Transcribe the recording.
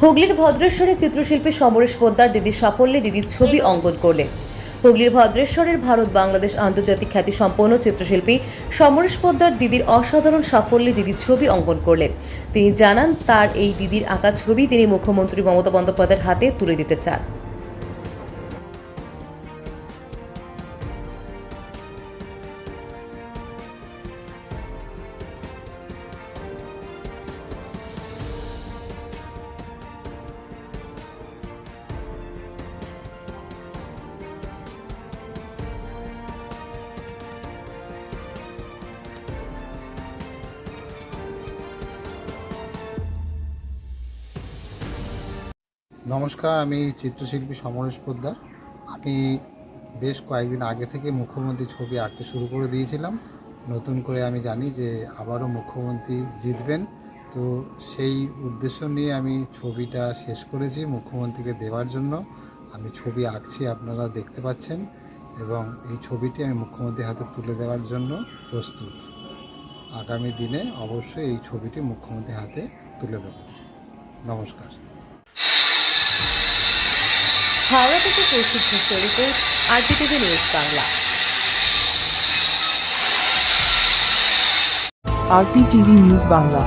হুগলির ভদ্রেশ্বরে চিত্রশিল্পী সমরেশ পোদ্দার দিদির সাফল্যে দিদির ছবি অঙ্কন করলেন। হুগলির ভদ্রেশ্বরের ভারত বাংলাদেশ আন্তর্জাতিক খ্যাতি সম্পন্ন চিত্রশিল্পী সমরেশ পোদ্দার দিদির অসাধারণ সাফল্যে দিদির ছবি অঙ্কন করলেন। তিনি জানান, তার এই দিদির আঁকা ছবি তিনি মুখ্যমন্ত্রী মমতা বন্দ্যোপাধ্যায়ের হাতে তুলে দিতে চান। নমস্কার, আমি চিত্রশিল্পী সমরেশ পোদ্দার। আমি বেশ কয়েকদিন আগে থেকে মুখ্যমন্ত্রী ছবি আঁকতে শুরু করে দিয়েছিলাম। নতুন করে আমি জানি যে আবারও মুখ্যমন্ত্রী জিতবেন। তো সেই উদ্দেশ্য নিয়ে আমি ছবিটা শেষ করেছি মুখ্যমন্ত্রীকে দেওয়ার জন্য। আমি ছবি আঁকছি, আপনারা দেখতে পাচ্ছেন। এবং এই ছবিটি আমি মুখ্যমন্ত্রীর হাতে তুলে দেওয়ার জন্য প্রস্তুত। আগামী দিনে অবশ্যই এই ছবিটি মুখ্যমন্ত্রীর হাতে তুলে দেব। নমস্কার। হাওড়া থেকে কৌশিক ঘোষের report RTTV news Bangla RTTV news Bangla.